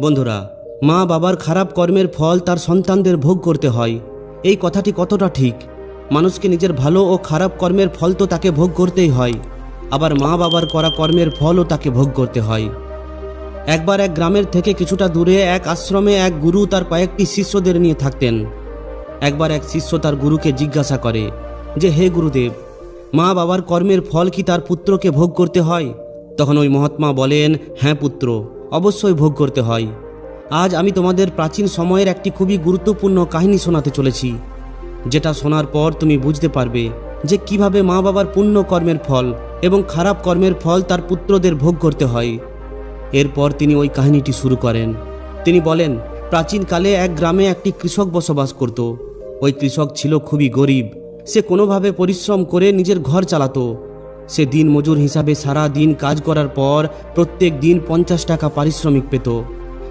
বন্ধুরা, মা বাবার খারাপ কর্মের ফল তার সন্তানদের ভোগ করতে হয়। এই কথাটি কতটা ঠিক? মানুষকে নিজের ভালো ও খারাপ কর্মের ফল তো তাকে ভোগ করতেই হয়, আবার মা বাবার করা কর্মের ফলও তাকে ভোগ করতে হয়। একবার এক গ্রামের থেকে কিছুটা দূরে এক আশ্রমে এক গুরু তার কয়েকটি শিষ্যদের নিয়ে থাকতেন। একবার এক শিষ্য তার গুরুকে জিজ্ঞাসা করে, যে হে গুরুদেব, মা বাবার কর্মের ফল কি তার পুত্রকে ভোগ করতে হয়? তখন ওই মহাত্মা বলেন হ্যাঁ পুত্র। অবশ্যই ভোগ করতে হয়। আজ আমি তোমাদের প্রাচীন সময়ের একটি খুবই গুরুত্বপূর্ণ কাহিনী শোনাতে চলেছি, যেটা শোনার পর তুমি বুঝতে পারবে যে কীভাবে মা বাবার পুণ্য কর্মের ফল এবং খারাপ কর্মের ফল তার পুত্রদের ভোগ করতে হয়। এরপর তিনি ওই কাহিনীটি শুরু করেন। তিনি বলেন, প্রাচীনকালে এক গ্রামে একটি কৃষক বসবাস করত। ওই কৃষক ছিল খুবই গরিব। সে কোনোভাবে পরিশ্রম করে নিজের ঘর চালাতো। সে দিন মজুর হিসাবে সারা দিন কাজ করার পর প্রত্যেক দিন পঞ্চাশ টাকা পারিশ্রমিক পেত।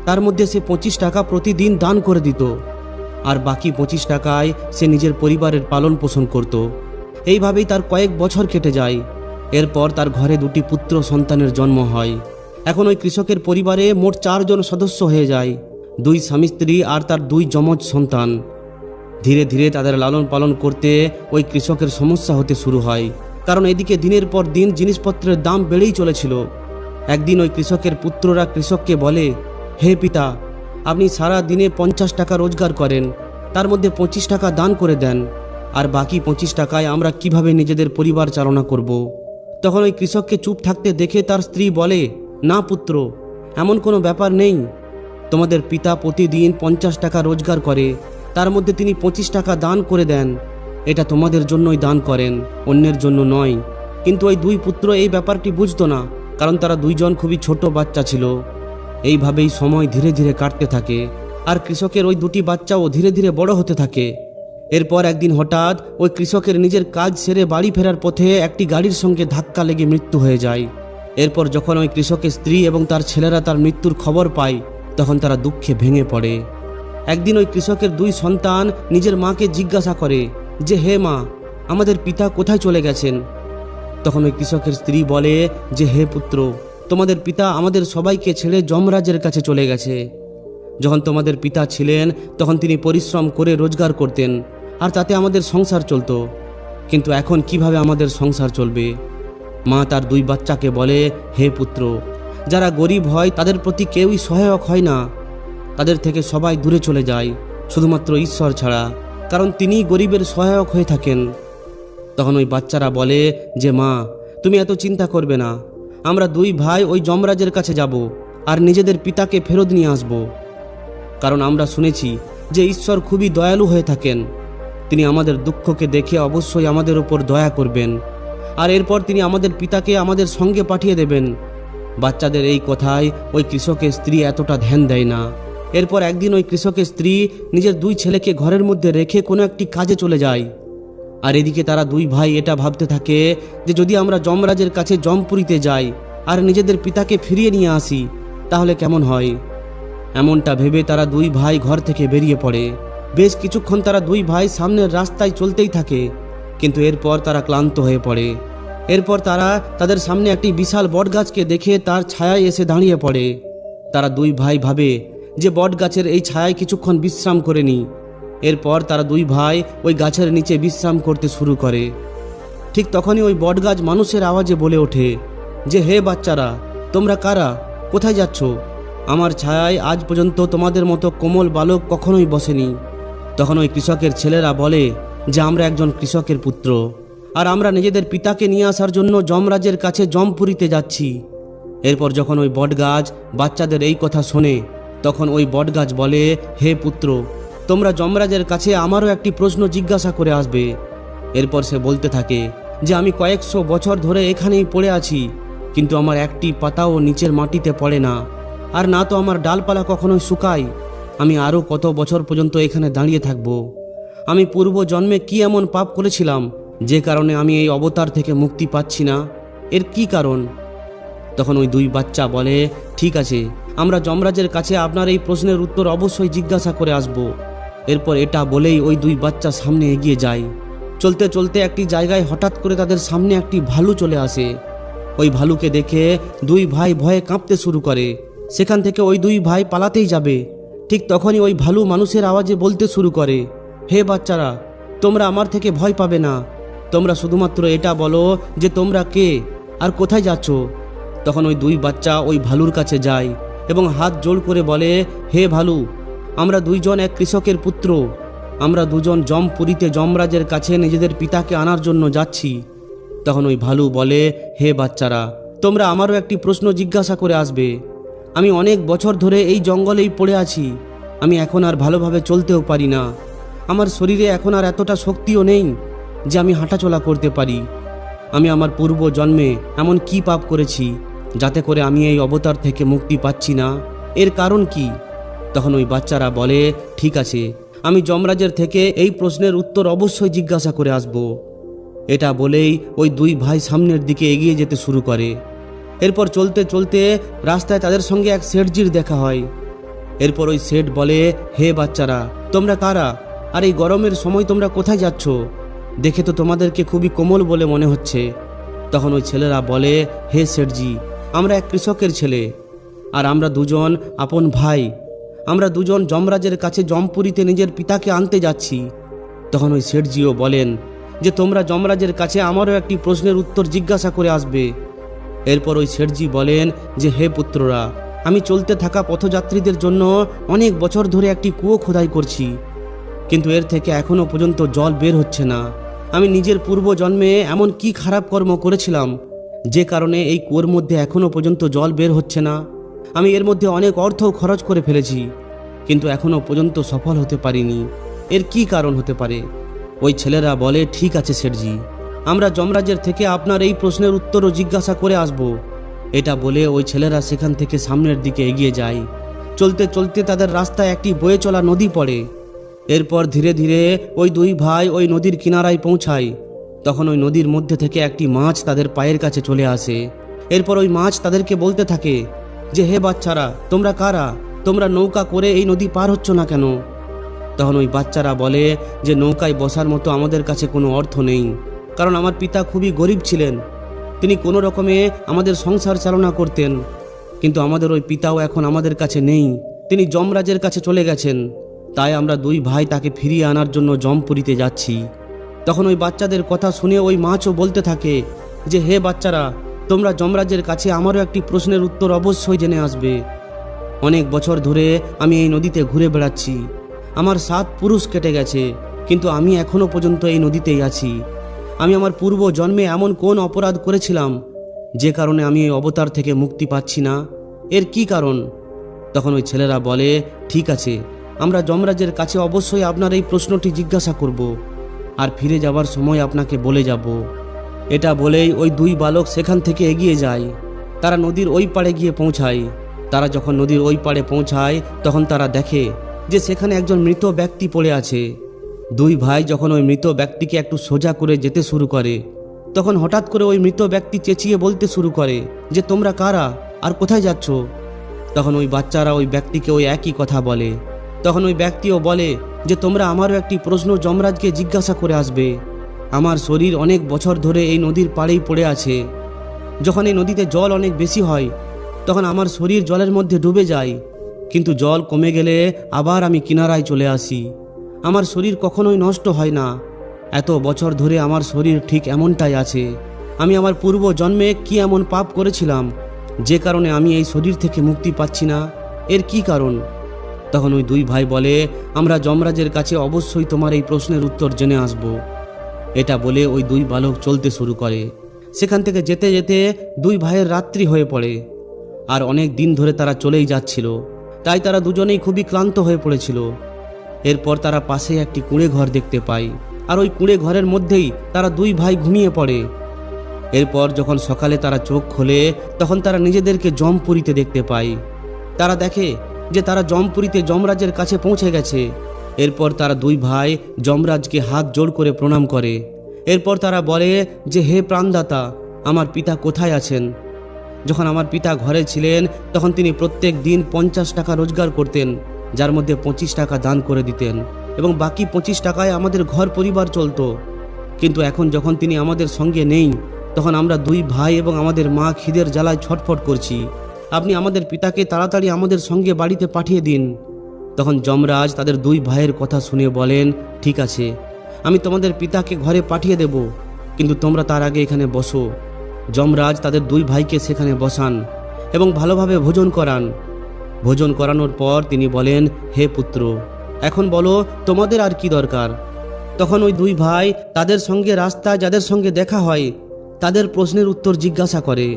তার মধ্যে সে পঁচিশ টাকা প্রতিদিন দান করে দিত। আর বাকি পঁচিশ টাকায় সে নিজের পরিবারের পালন পোষণ করত। এইভাবেই তার কয়েক বছর কেটে যায়। এরপর তার ঘরে দুটি পুত্র সন্তানের জন্ম হয়। এখন ওই কৃষকের পরিবারে মোট চারজন সদস্য হয়ে যায়। দুই স্বামী স্ত্রী আর তার দুই যমজ সন্তান। ধীরে ধীরে তাদের লালন পালন করতে ওই কৃষকের সমস্যা হতে শুরু হয়। কারণ এদিকে দিনের পর দিন জিনিসপত্রের দাম বেড়েই চলেছিল একদিন ওই কৃষকের পুত্ররা কৃষককে বলে, হে পিতা, আপনি সারা দিনে পঞ্চাশ টাকা রোজগার করেন, তার মধ্যে পঁচিশ টাকা দান করে দেন, আর বাকি পঁচিশ টাকায় আমরা কীভাবে নিজেদের পরিবার চালনা করব। তখন ওই কৃষককে চুপ থাকতে দেখে তার স্ত্রী বলে, না পুত্র, এমন কোনো ব্যাপার নেই তোমাদের পিতা প্রতিদিন পঞ্চাশ টাকা রোজগার করে, তার মধ্যে তিনি পঁচিশ টাকা দান করে দেন এটা তোমাদের জন্যই দান করেন, অন্যের জন্য নয়। কিন্তু ওই দুই পুত্র এই ব্যাপারটি বুঝতো না, কারণ তারা দুইজন খুবই ছোট বাচ্চা ছিল। এইভাবেই সময় ধীরে ধীরে কাটতে থাকে, আর কৃষকের ওই দুটি বাচ্চাও ধীরে ধীরে বড় হতে থাকে। এরপর একদিন হঠাৎ ওই কৃষকের নিজের কাজ সেরে বাড়ি ফেরার পথে একটি গাড়ির সঙ্গে ধাক্কা লেগে মৃত্যু হয়ে যায়। এরপর যখন ওই কৃষকের স্ত্রী এবং তার ছেলেরা তার মৃত্যুর খবর পায়, তখন তারা দুঃখে ভেঙে পড়ে। একদিন ওই কৃষকের দুই সন্তান নিজের মাকে জিজ্ঞাসা করে যে হে মা, আমাদের পিতা কোথায় চলে গেছেন? তখন ওই কৃষকের স্ত্রী বলে, যে হে পুত্র, তোমাদের পিতা আমাদের সবাইকে ছেড়ে যমরাজের কাছে চলে গেছে। যখন তোমাদের পিতা ছিলেন, তখন তিনি পরিশ্রম করে রোজগার করতেন, আর তাতে আমাদের সংসার চলতো। কিন্তু এখন কীভাবে আমাদের সংসার চলবে? মা তার দুই বাচ্চাকে বলে, হে পুত্র, যারা গরিব হয়, তাদের প্রতি কেউই সহায়ক হয় না। তাদের থেকে সবাই দূরে চলে যায়, শুধুমাত্র ঈশ্বর ছাড়া। কারণ তিনি গরিবের সহায়ক হয়ে থাকেন। তখন ওই বাচ্চারা বলে, যে মা, তুমি এত চিন্তা করবে না। আমরা দুই ভাই ওই যমরাজের কাছে যাব আর নিজেদের পিতাকে ফেরত নিয়ে আসব। কারণ আমরা শুনেছি যে ঈশ্বর খুবই দয়ালু হয়ে থাকেন। তিনি আমাদের দুঃখকে দেখে অবশ্যই আমাদের উপর দয়া করবেন। আর এরপর তিনি আমাদের পিতাকে আমাদের সঙ্গে পাঠিয়ে দেবেন। বাচ্চাদের এই কথায় ওই কৃষকের স্ত্রী এতটা ধ্যান দেয় না। এরপর একদিন ওই কৃষকের স্ত্রী নিজের দুই ছেলেকে ঘরের মধ্যে রেখে কোনো একটি কাজে চলে যায়। আর এদিকে তারা দুই ভাই এটা ভাবতে থাকে যে যদি আমরা যমরাজের কাছে জমপুরিতে যাই আর নিজেদের পিতাকে ফিরিয়ে নিয়ে আসি, তাহলে কেমন হয়? এমনটা ভেবে তারা দুই ভাই ঘর থেকে বেরিয়ে পড়ে। বেশ কিছুক্ষণ তারা দুই ভাই সামনের রাস্তায় চলতেই থাকে, কিন্তু এরপর তারা ক্লান্ত হয়ে পড়ে। এরপর তারা তাদের সামনে একটি বিশাল বটগাছকে দেখে তার ছায়ায় এসে দাঁড়িয়ে পড়ে। তারা দুই ভাই ভাবে যে বটগাছের এই ছায়ায় কিছুক্ষণ বিশ্রাম করে নি এরপর তারা দুই ভাই ওই গাছের নিচে বিশ্রাম করতে শুরু করে। ঠিক তখনই ওই বটগাছ মানুষের আওয়াজে বলে ওঠে, যে হে বাচ্চারা, তোমরা কারা? কোথায় যাচ্ছ? আমার ছায়ায় আজ পর্যন্ত তোমাদের মতো কোমল বালক কখনোই বসেনি। তখন ওই কৃষকের ছেলেরা বলে, যে আমরা একজন কৃষকের পুত্র, আর আমরা নিজেদের পিতাকে নিয়ে আসার জন্য যমরাজের কাছে জমপুরিতে যাচ্ছি। এরপর যখন ওই বটগাছ বাচ্চাদের এই কথা শোনে তখন ওই বটগাছ বলে, হে পুত্র, তোমরা যমরাজের কাছে আমারও একটি প্রশ্ন জিজ্ঞাসা করে আসবে। এরপর সে বলতে থাকে, যে আমি কয়েকশো বছর ধরে এখানেই পড়ে আছি, কিন্তু আমার একটি পাতাও নিচের মাটিতে পড়ে না। আর না তো আমার ডালপালা কখনোই শুকায়। আমি আরও কত বছর পর্যন্ত এখানে দাঁড়িয়ে থাকব। আমি পূর্ব জন্মে কি এমন পাপ করেছিলাম, যে কারণে আমি এই অবতার থেকে মুক্তি পাচ্ছি না? এর কি কারণ? তখন ওই দুই বাচ্চা বলে, ঠিক আছে আমরা যমরাজের কাছে আপনার এই প্রশ্নের উত্তর অবশ্যই জিজ্ঞাসা করে আসব। এরপর এটা বলেই ওই দুই বাচ্চা সামনে এগিয়ে যায়। চলতে চলতে একটি জায়গায় হঠাৎ করে তাদের সামনে একটি ভালু চলে আসে। ওই ভালুকে দেখে দুই ভাই ভয়ে কাঁপতে শুরু করে। সেখান থেকে ওই দুই ভাই পালাতেই যাবে। ঠিক তখনই ওই ভালু মানুষের আওয়াজে বলতে শুরু করে, হে বাচ্চারা, তোমরা আমার থেকে ভয় পাবে না। তোমরা শুধুমাত্র এটা বলো যে তোমরা কে আর কোথায় যাচ্ছ? তখন ওই দুই বাচ্চা ওই ভালুর কাছে যায়। এবং হাত জোড় করে বলে, হে ভালু, আমরা দুইজন এক কৃষকের পুত্র। আমরা দুজন জমপুরীতে যমরাজের কাছে নিজেদের পিতাকে আনার জন্য যাচ্ছি। তখন ওই ভালু বলে, হে বাচ্চারা, তোমরা আমারও একটি প্রশ্ন জিজ্ঞাসা করে আসবে। আমি অনেক বছর ধরে এই জঙ্গলেই পড়ে আছি। আমি এখন আর ভালোভাবে চলতেও পারি না। আমার শরীরে এখন আর এতটা শক্তিও নেই যে আমি হাঁটাচলা করতে পারি। আমি আমার পূর্ব জন্মে এমন কি পাপ করেছি যাতে করে আমি এই অবতার থেকে মুক্তি পাচ্ছি না। এর কারণ কি? তখন ওই বাচ্চারা বলে, ঠিক আছে, আমি যমরাজের থেকে এই প্রশ্নের উত্তর অবশ্যই জিজ্ঞাসা করে আসব। এটা বলেই ওই দুই ভাই সামনের দিকে এগিয়ে যেতে শুরু করে। এরপর চলতে চলতে রাস্তায় তাদের সঙ্গে এক শেঠজির দেখা হয়। এরপর ওই শেঠ বলে, হে বাচ্চারা, তোমরা কারা? আর এই গরমের সময় তোমরা কোথায় যাচ্ছ? দেখে তো তোমাদেরকে খুবই কোমল বলে মনে হচ্ছে। তখন ওই ছেলেরা বলে, হে শেঠজি আমরা এক কৃষকের ছেলে, আর আমরা দুজন আপন ভাই। আমরা দুজন যমরাজের কাছে জমপুরীতে নিজের পিতাকে আনতে যাচ্ছি। তখন ওই শেঠজিও বলেন যে, তোমরা যমরাজের কাছে আমারও একটি প্রশ্নের উত্তর জিজ্ঞাসা করে আসবে। এরপর ওই শেঠজি বলেন যে, হে পুত্ররা, আমি চলতে থাকা পথযাত্রীদের জন্য অনেক বছর ধরে একটি কুয়ো খোদাই করছি। কিন্তু এর থেকে এখনও পর্যন্ত জল বের হচ্ছে না। আমি নিজের পূর্ব জন্মে এমন কি খারাপ কর্ম করেছিলাম যে কারণে এই কুয়োর মধ্যে এখনও পর্যন্ত জল বের হচ্ছে না। আমি এর মধ্যে অনেক অর্থও খরচ করে ফেলেছি, কিন্তু এখনও পর্যন্ত সফল হতে পারিনি। এর কি কারণ হতে পারে? ওই ছেলেরা বলে, ঠিক আছে শেঠজি, আমরা যমরাজের থেকে আপনার এই প্রশ্নের উত্তরও জিজ্ঞাসা করে আসব। এটা বলে ওই ছেলেরা সেখান থেকে সামনের দিকে এগিয়ে যায়। চলতে চলতে তাদের রাস্তায় একটি বয়ে চলা নদী পড়ে। এরপর ধীরে ধীরে ওই দুই ভাই ওই নদীর কিনারায় পৌঁছায়। তখন ওই নদীর মধ্যে থেকে একটি মাছ তাদের পায়ের কাছে চলে আসে। এরপর ওই মাছ তাদেরকে বলতে থাকে যে, হে বাচ্চারা, তোমরা কারা? তোমরা নৌকা করে এই নদী পার হচ্ছ না কেন? তখন ওই বাচ্চারা বলে যে, নৌকায় বসার মতো আমাদের কাছে কোনো অর্থ নেই, কারণ আমার পিতা খুবই গরিব ছিলেন। তিনি কোনো রকমে আমাদের সংসার চালনা করতেন, কিন্তু আমাদের ওই পিতাও এখন আমাদের কাছে নেই। তিনি যমরাজের কাছে চলে গেছেন। তাই আমরা দুই ভাই তাকে ফিরিয়ে আনার জন্য জমপুরিতে যাচ্ছি। তখন ওই বাচ্চাদের কথা শুনে ওই মাছও বলতে থাকে যে, হে বাচ্চারা, তোমরা যমরাজের কাছে আমারও একটি প্রশ্নের উত্তর অবশ্যই জেনে আসবে। অনেক বছর ধরে আমি এই নদীতে ঘুরে বেড়াচ্ছি। আমার সাত পুরুষ কেটে গেছে, কিন্তু আমি এখনও পর্যন্ত এই নদীতেই আছি। আমি আমার পূর্ব জন্মে এমন কোন অপরাধ করেছিলাম যে কারণে আমি এই অবতার থেকে মুক্তি পাচ্ছি না? এর কি কারণ? তখন ওই ছেলেরা বলে, ঠিক আছে, আমরা যমরাজের কাছে অবশ্যই আপনার এই প্রশ্নটি জিজ্ঞাসা করব। আর ফিরে যাবার সময় আপনাকে বলে যাব। এটা বলেই ওই দুই বালক সেখান থেকে এগিয়ে যায়। তারা নদীর ওই পাড়ে গিয়ে পৌঁছায়। তারা যখন নদীর ওই পাড়ে পৌঁছায়, তখন তারা দেখে যে সেখানে একজন মৃত ব্যক্তি পড়ে আছে। দুই ভাই যখন ওই মৃত ব্যক্তিকে একটু সোজা করে যেতে শুরু করে, তখন হঠাৎ করে ওই মৃত ব্যক্তি চেঁচিয়ে বলতে শুরু করে যে, তোমরা কারা? আর কোথায় যাচ্ছ? তখন ওই বাচ্চারা ওই ব্যক্তিকে ওই একই কথা বলে। তখন ওই ব্যক্তিও বলে যে, তোমরা আমারও একটি প্রশ্ন যমরাজকে জিজ্ঞাসা করে আসবে। আমার শরীর অনেক বছর ধরে এই নদীর পাড়েই পড়ে আছে। যখন এই নদীতে জল অনেক বেশি হয়, তখন আমার শরীর জলের মধ্যে ডুবে যায়। কিন্তু জল কমে গেলে আবার আমি কিনারায় চলে আসি। আমার শরীর কখনোই নষ্ট হয় না। এত বছর ধরে আমার শরীর ঠিক এমনটাই আছে। আমি আমার পূর্ব জন্মে কি এমন পাপ করেছিলাম? যে কারণে আমি এই শরীর থেকে মুক্তি পাচ্ছি না। এর কি কারণ? তখন ওই দুই ভাই বলে, আমরা যমরাজের কাছে অবশ্যই তোমার এই প্রশ্নের উত্তর জেনে আসব। এটা বলে ওই দুই বালক চলতে শুরু করে। সেখান থেকে যেতে যেতে দুই ভাইয়ের রাত্রি হয়ে পড়ে, আর অনেক দিন ধরে তারা চলেই যাচ্ছিল। তাই তারা দুজনেই খুবই ক্লান্ত হয়ে পড়েছিল। এরপর তারা পাশে একটি কুঁড়ে ঘর দেখতে পায়, আর ওই কুঁড়ে ঘরের মধ্যেই তারা দুই ভাই ঘুমিয়ে পড়ে। এরপর যখন সকালে তারা চোখ খোলে, তখন তারা নিজেদেরকে জম জমপুরিতে দেখতে পায়। তারা দেখে যে তারা জমপুরিতে যমরাজের কাছে পৌঁছে গেছে। এরপর তারা দুই ভাই যমরাজকে হাত জোড় করে প্রণাম করে। এরপর তারা বলে যে, হে প্রাণদাতা, আমার পিতা কোথায় আছেন? যখন আমার পিতা ঘরে ছিলেন, তখন তিনি প্রত্যেক দিন পঞ্চাশ টাকা রোজগার করতেন, যার মধ্যে পঁচিশ টাকা দান করে দিতেন এবং বাকি পঁচিশ টাকায় আমাদের ঘর পরিবার চলতো। কিন্তু এখন যখন তিনি আমাদের সঙ্গে নেই, তখন আমরা দুই ভাই এবং আমাদের মা খিদের জ্বালায় ছটফট করছি। আপনি আমাদের পিতাকে তাড়াতাড়ি আমাদের সঙ্গে বাড়িতে পাঠিয়ে দিন। তখন যমরাজ তাদের দুই ভাইয়ের কথা শুনে বলেন, ঠিক আছে, আমি তোমাদের পিতাকে ঘরে পাঠিয়ে দেব, কিন্তু তোমরা তার আগে এখানে বসো। যমরাজ তাদের দুই ভাইকে সেখানে বসান এবং ভালোভাবে ভোজন করান। ভোজন করানোর পর তিনি বলেন, হে পুত্র, এখন বলো, তোমাদের আর কি দরকার? তখন ওই দুই ভাই তাদের সঙ্গে রাস্তায় যাদের সঙ্গে দেখা হয়, তাদের প্রশ্নের উত্তর জিজ্ঞাসা করে।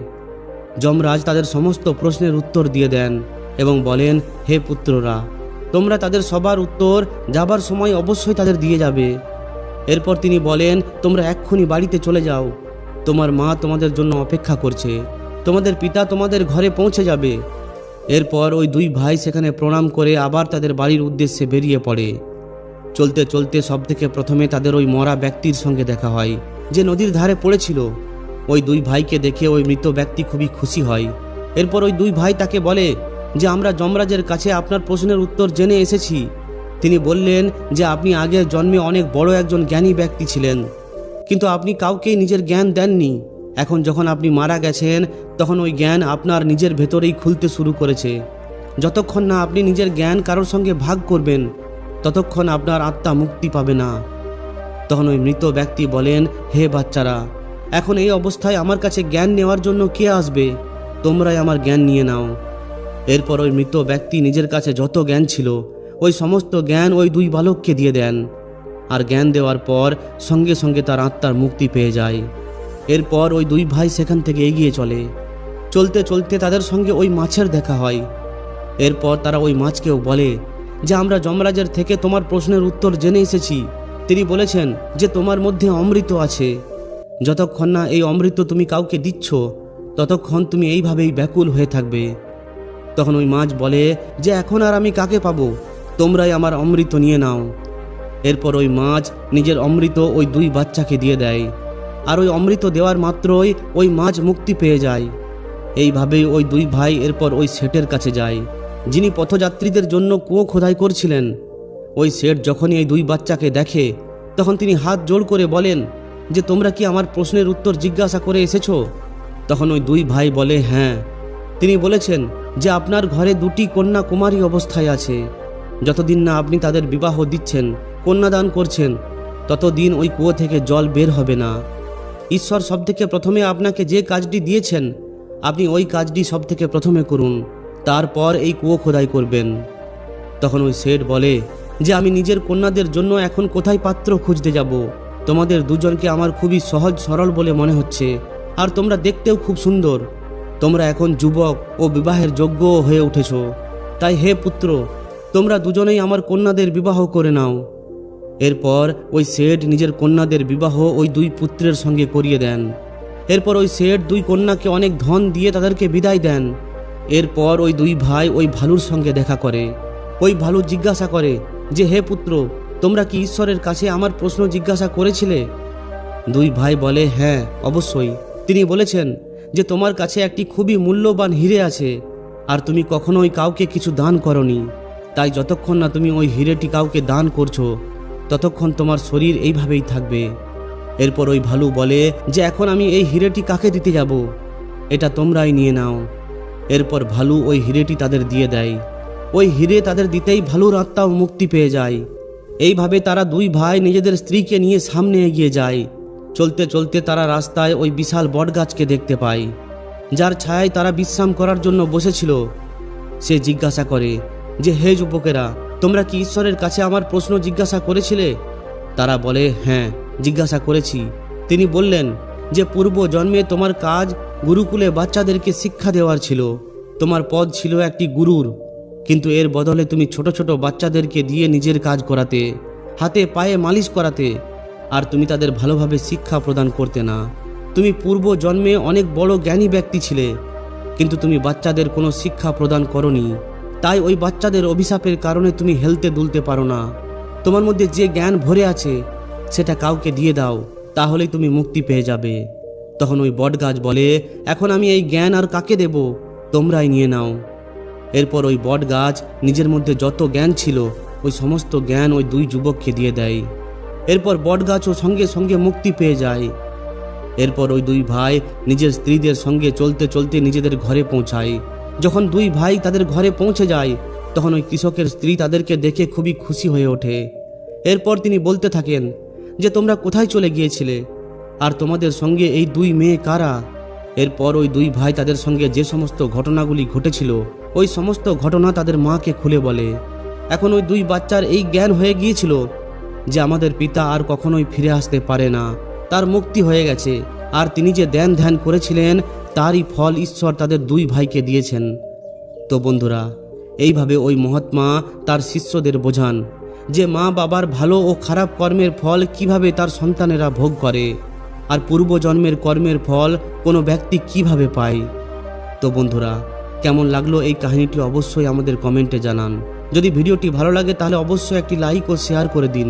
যমরাজ তাদের সমস্ত প্রশ্নের উত্তর দিয়ে দেন এবং বলেন, হে পুত্ররা, তোমরা তাদের সবার উত্তর যাবার সময় অবশ্যই তাদের দিয়ে যাবে। এরপর তিনি বলেন, তোমরা এক্ষুনি বাড়িতে চলে যাও। তোমার মা তোমাদের জন্য অপেক্ষা করছে। তোমাদের পিতা তোমাদের ঘরে পৌঁছে যাবে। এরপর ওই দুই ভাই সেখানে প্রণাম করে আবার তাদের বাড়ির উদ্দেশ্যে বেরিয়ে পড়ে। চলতে চলতে সবথেকে প্রথমে তাদের ওই মরা ব্যক্তির সঙ্গে দেখা হয়, যে নদীর ধারে পড়েছিল। ওই দুই ভাইকে দেখে ওই মৃত ব্যক্তি খুবই খুশি হয়। এরপর ওই দুই ভাই তাকে বলে যে, আমরা যমরাজের কাছে আপনার প্রশ্নের উত্তর জেনে এসেছি। তিনি বললেন যে, আপনি আগের জন্মে অনেক বড় একজন জ্ঞানী ব্যক্তি ছিলেন, কিন্তু আপনি কাউকেই নিজের জ্ঞান দেননি। এখন যখন আপনি মারা গেছেন, তখন ওই জ্ঞান আপনার নিজের ভেতরেই খুলতে শুরু করেছে। যতক্ষণ না আপনি নিজের জ্ঞান কারোর সঙ্গে ভাগ করবেন, ততক্ষণ আপনার আত্মা মুক্তি পাবে না। তখন ওই মৃত ব্যক্তি বলেন, হে বাচ্চারা এখন এই অবস্থায় আমার কাছে জ্ঞান নেওয়ার জন্য কে আসবে? তোমরাই আমার জ্ঞান নিয়ে নাও। এরপর ওই মৃত ব্যক্তি নিজের কাছে যত জ্ঞান ছিল, ওই সমস্ত জ্ঞান ওই দুই বালককে দিয়ে দেন। আর জ্ঞান দেওয়ার পর সঙ্গে সঙ্গে তার আত্মার মুক্তি পেয়ে যায়। এরপর ওই দুই ভাই সেখান থেকে এগিয়ে চলে। চলতে চলতে তাদের সঙ্গে ওই মাছের দেখা হয়। এরপর তারা ওই মাছকেও বলে, যে আমরা যমরাজের থেকে তোমার প্রশ্নের উত্তর জেনে এসেছি। তিনি বলেছেন যে তোমার মধ্যে অমৃত আছে। যতক্ষণ না এই অমৃত তুমি কাউকে দিচ্ছ, ততক্ষণ তুমি এইভাবেই ব্যাকুল হয়ে থাকবে। তখন ওই মাছ বলে, যে এখন আর আমি কাকে পাবো? তোমরাই আমার অমৃত নিয়ে নাও। এরপর ওই মাছ নিজের অমৃত ওই দুই বাচ্চাকে দিয়ে দেয়। আর ওই অমৃত দেওয়ার মাত্রই ওই মাছ মুক্তি পেয়ে যায়। এইভাবেই ওই দুই ভাই এরপর ওই শেটের কাছে যায়, যিনি পথযাত্রীদের জন্য কুয়ো খোদাই করছিলেন। ওই শেঠ যখনই এই দুই বাচ্চাকে দেখে, তখন তিনি হাত জোড় করে বলেন যে তোমরা কি আমার প্রশ্নের উত্তর জিজ্ঞাসা করে এসেছ? তখন ওই দুই ভাই বলে হ্যাঁ। তিনি বলেছেন যে আপনার ঘরে দুটি কন্যা কুমারী অবস্থায় আছে। যতদিন না আপনি তাদের বিবাহ দিচ্ছেন, কন্যাদান করছেন, ততদিন ওই কুয়ো থেকে জল বের হবে না। ঈশ্বর সবথেকে প্রথমে আপনাকে যে কাজটি দিয়েছেন, আপনি ওই কাজটি সবথেকে প্রথমে করুন। তারপর এই কুয়ো খোদাই করবেন। তখন ওই শেঠ বলে, যে আমি নিজের কন্যাদের জন্য এখন কোথায় পাত্র খুঁজতে যাব? তোমাদের দুজনকে আমার খুবই সহজ সরল বলে মনে হচ্ছে। আর তোমরা দেখতেও খুব সুন্দর। তোমরা এখন যুবক ও বিবাহের যোগ্য হয়ে উঠেছ। তাই হে পুত্র, তোমরা দুজনেই আমার কন্যাদের বিবাহ করে নাও। এরপর ওই শেঠ নিজের কন্যাদের বিবাহ ওই দুই পুত্রের সঙ্গে করিয়ে দেন। এরপর ওই শেঠ দুই কন্যাকে অনেক ধন দিয়ে তাদেরকে বিদায় দেন। এরপর ওই দুই ভাই ওই ভালুর সঙ্গে দেখা করে। ওই ভালু জিজ্ঞাসা করে যে, হে পুত্র তোমরা কি ঈশ্বরের কাছে আমার প্রশ্ন জিজ্ঞাসা করেছিলে? দুই ভাই বলে হ্যাঁ অবশ্যই। তিনি বলেছেন যে, তোমার কাছে একটি খুবই মূল্যবান হিরে আছে, আর তুমি কখনোই কাউকে কিছু দান করনি। তাই যতক্ষণ না তুমি ওই হিরেটি কাউকে দান করছ, ততক্ষণ তোমার শরীর এইভাবেই থাকবে। এরপর ওই ভালু বলে, যে, এখন আমি এই হিরেটি কাকে দিতে যাব? এটা তোমরাই নিয়ে নাও। এরপর ভালু ওই হিরেটি তাদের দিয়ে দেয়। ওই হিরে তাদের দিতেই ভালুর আত্মাও মুক্তি পেয়ে যায়। এইভাবে তারা দুই ভাই নিজেদের স্ত্রীকে নিয়ে সামনে এগিয়ে যায়। চলতে চলতে তারা রাস্তায় ওই বিশাল বটগাছকে দেখতে পায়, যার ছায়ায় তারা বিশ্রাম করার জন্য বসেছিল। সে জিজ্ঞাসা করে, যে হে যুবকেরা, তোমরা কি ঈশ্বরের কাছে আমার প্রশ্ন জিজ্ঞাসা করেছিলে? তারা বলে হ্যাঁ জিজ্ঞাসা করেছি। তিনি বললেন, যে পূর্ব জন্মে তোমার কাজ গুরুকুলে বাচ্চাদেরকে শিক্ষা দেওয়ার ছিল। তোমার পদ ছিল একটি গুরুর। কিন্তু এর বদলে তুমি ছোট ছোট বাচ্চাদেরকে দিয়ে নিজের কাজ করাতে, হাতে পায়ে মালিশ করাতে, আর তুমি তাদের ভালোভাবে শিক্ষা প্রদান করতে না। তুমি পূর্ব জন্মে অনেক বড় জ্ঞানী ব্যক্তি ছিলে, কিন্তু তুমি বাচ্চাদের কোনো শিক্ষা প্রদান করনি। তাই ওই বাচ্চাদের অভিশাপের কারণে তুমি হেলতে দুলতে পারো না। তোমার মধ্যে যে জ্ঞান ভরে আছে, সেটা কাউকে দিয়ে দাও, তাহলেই তুমি মুক্তি পেয়ে যাবে। তখন ওই বটগাছ বলে, এখন আমি এই জ্ঞান আর কাকে দেব? তোমরাই নিয়ে নাও। এরপর ওই বটগাছ নিজের মধ্যে যত জ্ঞান ছিল, ওই সমস্ত জ্ঞান ওই দুই যুবককে দিয়ে দেয়। এরপর বট বটগাছও সঙ্গে সঙ্গে মুক্তি পেয়ে যায়। এরপর ওই দুই ভাই নিজের স্ত্রীদের সঙ্গে চলতে চলতে নিজেদের ঘরে পৌঁছায়। যখন দুই ভাই তাদের ঘরে পৌঁছে যায়, তখন ওই কৃষকের স্ত্রী তাদেরকে দেখে খুবই খুশি হয়ে ওঠে। এরপর তিনি বলতে থাকেন যে, তোমরা কোথায় চলে গিয়েছিলে? আর তোমাদের সঙ্গে এই দুই মেয়ে কারা? এরপর ওই দুই ভাই তাদের সঙ্গে যে সমস্ত ঘটনাগুলি ঘটেছিল ওই সমস্ত ঘটনা তাদের মাকে খুলে বলে। এখন ওই দুই বাচ্চার এই জ্ঞান হয়ে গিয়েছিল যে আমাদের পিতা আর কখনোই ফিরে আসতে পারে না। তার মুক্তি হয়ে গেছে। আর তিনি যে ধ্যান ধ্যান করেছিলেন, তারই ফল ঈশ্বর তাদের দুই ভাইকে দিয়েছেন। তো বন্ধুরা, এইভাবে ওই মহাত্মা তার শিষ্যদের বোঝান যে মা বাবার ভালো ও খারাপ কর্মের ফল কীভাবে তার সন্তানেরা ভোগ করে, আর পূর্বজন্মের কর্মের ফল কোনো ব্যক্তি কীভাবে পায়। তো বন্ধুরা কেমন লাগল এই কাহিনীটি অবশ্যই আমাদের কমেন্টে জানান। যদি ভিডিওটি ভালো লাগে তাহলে অবশ্যই একটি লাইক ও শেয়ার করে দিন।